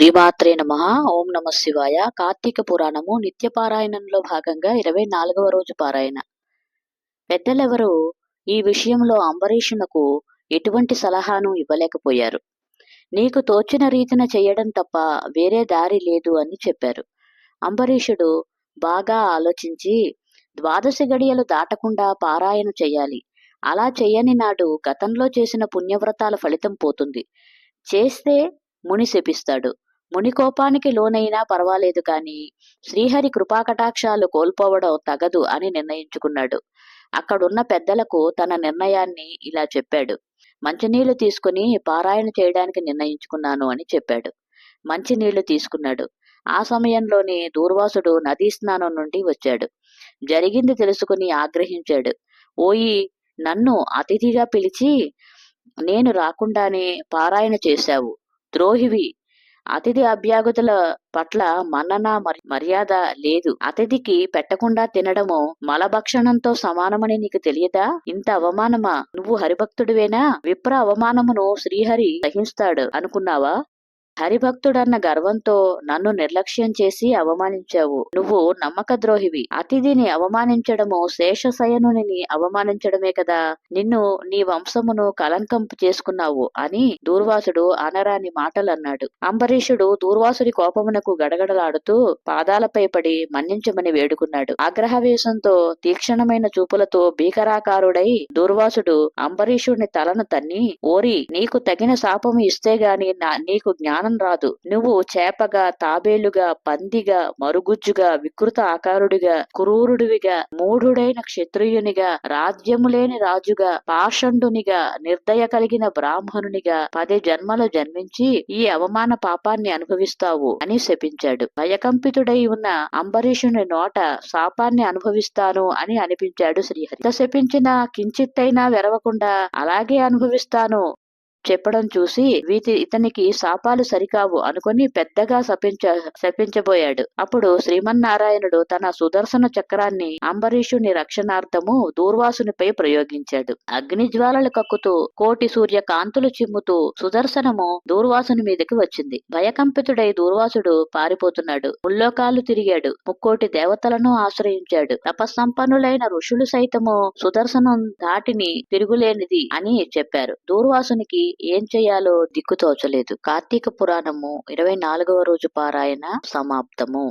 శ్రీమాత్రే నమ. ఓం నమ శివాయ. కార్తీక పురాణము నిత్య పారాయణంలో భాగంగా ఇరవై నాలుగవ రోజు పారాయణ. పెద్దలెవరూ ఈ విషయంలో అంబరీషునకు ఎటువంటి సలహాను ఇవ్వలేకపోయారు. నీకు తోచిన రీతిన చేయడం తప్ప వేరే దారి లేదు అని చెప్పారు. అంబరీషుడు బాగా ఆలోచించి ద్వాదశ గడియలు దాటకుండా పారాయణ చేయాలి. అలా చెయ్యని నాడు గతంలో చేసిన పుణ్యవ్రతాల ఫలితం పోతుంది. చేస్తే ముని శపిస్తాడు. మునికోపానికి లోనైనా పర్వాలేదు కాని శ్రీహరి కృపాకటాక్షాలు కోల్పోవడం తగదు అని నిర్ణయించుకున్నాడు. అక్కడున్న పెద్దలకు తన నిర్ణయాన్ని ఇలా చెప్పాడు. మంచినీళ్ళు తీసుకుని పారాయణ చేయడానికి నిర్ణయించుకున్నాను అని చెప్పాడు. మంచినీళ్ళు తీసుకున్నాడు. ఆ సమయంలోనే దూర్వాసుడు నదీ స్నానం నుండి వచ్చాడు. జరిగింది తెలుసుకుని ఆగ్రహించాడు. ఓయి నన్ను అతిథిగా పిలిచి నేను రాకుండానే పారాయణ చేశావు. ద్రోహివి అతిథి అభ్యాగతుల పట్ల మన్నన మర్యాద లేదు. అతిథికి పెట్టకుండా తినడము మలభక్షణంతో సమానమని నీకు తెలియదా? ఇంత అవమానమా? నువ్వు హరిభక్తుడివేనా? విప్ర అవమానమును శ్రీహరి సహిస్తాడు అనుకున్నావా? హరిభక్తుడన్న గర్వంతో నన్ను నిర్లక్ష్యం చేసి అవమానించావు. నువ్వు నమ్మక ద్రోహివి అతిథిని అవమానించడము శేషశయనుని అవమానించడమే కదా. నిన్ను నీ వంశమును కలంకంపు చేసుకున్నావు అని దూర్వాసుడు అనరాని మాటలన్నాడు. అంబరీషుడు దూర్వాసుడి కోపమునకు గడగడలాడుతూ పాదాలపై పడి మన్నించమని వేడుకున్నాడు. ఆగ్రహవేశంతో తీక్షణమైన చూపులతో భీకరాకారుడై దూర్వాసుడు అంబరీషుడిని తలను తన్ని ఓరి నీకు తగిన శాపము ఇస్తే గాని నా నీకు జ్ఞానం రాదు. నువ్వు చేపగా తాబేలుగా పందిగా మరుగుజ్జుగా వికృత ఆకారుడిగా క్రూరుడివిగా మూఢుడైన క్షత్రియునిగా రాజ్యము లేని రాజుగా పాషండునిగా నిర్దయ కలిగిన బ్రాహ్మణునిగా పది జన్మలు జన్మించి ఈ అవమాన పాపాన్ని అనుభవిస్తావు అని శపించాడు. భయకంపితుడై ఉన్న అంబరీషుని నోట శాపాన్ని అనుభవిస్తాను అని అనిపించాడు శ్రీహరి. శపించిన కించిత్తైనా వెరవకుండా అలాగే అనుభవిస్తాను చెప్పడం చూసి వీతి ఇతనికి శాపాలు సరికావు అనుకుని పెద్దగా శపించ శపించబోయాడు. అప్పుడు శ్రీమన్నారాయణుడు తన సుదర్శన చక్రాన్ని అంబరీషుని రక్షణార్థము దూర్వాసునిపై ప్రయోగించాడు. అగ్ని జ్వాలలు కక్కుతూ కోటి సూర్య కాంతులు చిమ్ముతూ సుదర్శనము దూర్వాసుని మీదకి వచ్చింది. భయకంపితుడై దూర్వాసుడు పారిపోతున్నాడు. ముల్లోకాలు తిరిగాడు. ముక్కోటి దేవతలను ఆశ్రయించాడు. తపస్సంపన్నులైన ఋషులు సైతము సుదర్శనం దాటిని తిరుగులేనిది అని చెప్పారు. దూర్వాసునికి ఏం చేయాలో దిక్కుతోచలేదు కార్తీక పురాణము ఇరవై నాలుగవ రోజు పారాయణ సమాప్తము.